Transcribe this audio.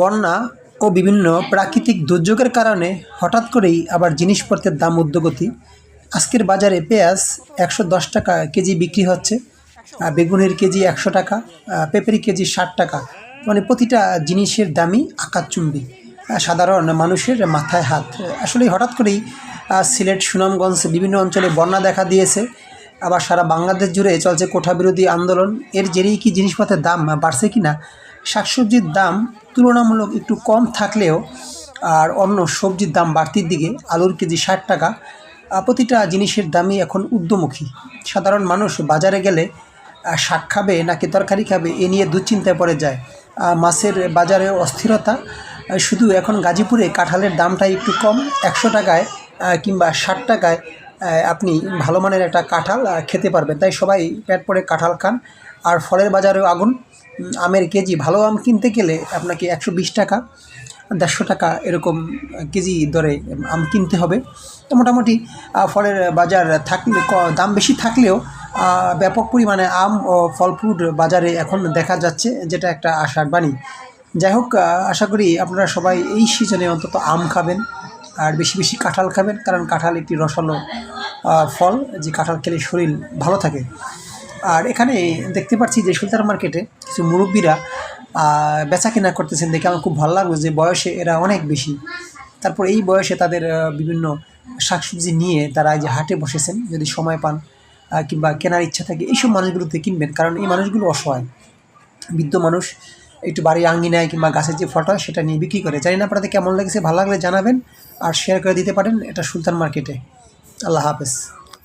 বন্যা ও বিভিন্ন প্রাকৃতিক দুর্যোগের কারণে হঠাৎ করেই আবার জিনিসপত্রের দাম ঊর্ধ্বগতি। আজকের বাজারে পেঁয়াজ একশো দশ টাকা কেজি বিক্রি হচ্ছে বেগুনের কেজি একশো টাকা পেঁপের কেজি ষাট টাকা। মানে প্রতিটা জিনিসের দামই আকাশচুম্বী আহ, সাধারণ মানুষের মাথায় হাত। আসলে হঠাৎ করেই সিলেট সুনামগঞ্জ বিভিন্ন অঞ্চলে বন্যা দেখা দিয়েছে। আবার সারা বাংলাদেশ জুড়ে চলছে কোঠা বিরোধী আন্দোলন। এর জেরেই কি জিনিসপত্রের দাম বাড়ছে কি না শাকসবজির দাম তুলনামূলক একটু কম থাকলেও আর অন্য সবজির দাম বাড়তির দিকে আলুর কেজি ষাট টাকা প্রতিটা জিনিসের দামই এখন ঊর্ধ্বমুখী। সাধারণ মানুষ বাজারে গেলে শাক খাবে নাকি তরকারি খাবে এ নিয়ে দুশ্চিন্তায় পড়ে যায়। মাছের বাজারে অস্থিরতা শুধু এখন গাজীপুরে কাঁঠালের দামটা একটু কম, একশো টাকায় কিংবা ষাট টাকায় আপনি ভালো মানের একটা কাঁঠাল খেতে পারবেন। তাই সবাই পেট পরে কাঁঠাল খান। আর ফলের বাজারেও আগুন আমের কেজি ভালো আম কিনতে গেলে আপনাকে একশো বিশ টাকা, দেড়শো টাকা এরকম কেজি দরে আম কিনতে হবে। তো মোটামুটি ফলের বাজার থাকলে দাম বেশি থাকলেও ব্যাপক পরিমাণে আম ও ফল ফ্রুট বাজারে এখন দেখা যাচ্ছে, যেটা একটা আশার বাণী। যাই হোক আশা করি আপনারা সবাই এই সিজনে অন্তত আম খাবেন, আর বেশি বেশি কাঁঠাল খাবেন, কারণ কাঁঠাল একটি রসালো ফল, যে কাঁঠাল খেলে শরীর ভালো থাকে। আর এখানে দেখতে পাচ্ছি যে সুলতান মার্কেটে কিছু মুরব্বীরা বেচা কেনা করতেছেন দেখে আমার খুব ভালো লাগল যে বয়সে এরা অনেক বেশি। তারপর এই বয়সে তাদের বিভিন্ন শাকসবজি নিয়ে তারা যে হাটে বসেছেন, যদি সময় পান কিংবা কেনার ইচ্ছা থাকে, এইসব মানুষগুলোতে কিনবেন, কারণ এই মানুষগুলো অসহায়। বৃদ্ধ মানুষ একটু বাড়ির আঙ্গিনায় কিংবা গাছের যে ফটো, সেটা নিয়ে বিক্রি করে। জানি না আপনাদের কেমন লেগেছে, ভালো লাগলে জানাবেন আর শেয়ার করে দিতে পারেন এটা সুলতান মার্কেটে। আল্লাহ হাফেজ।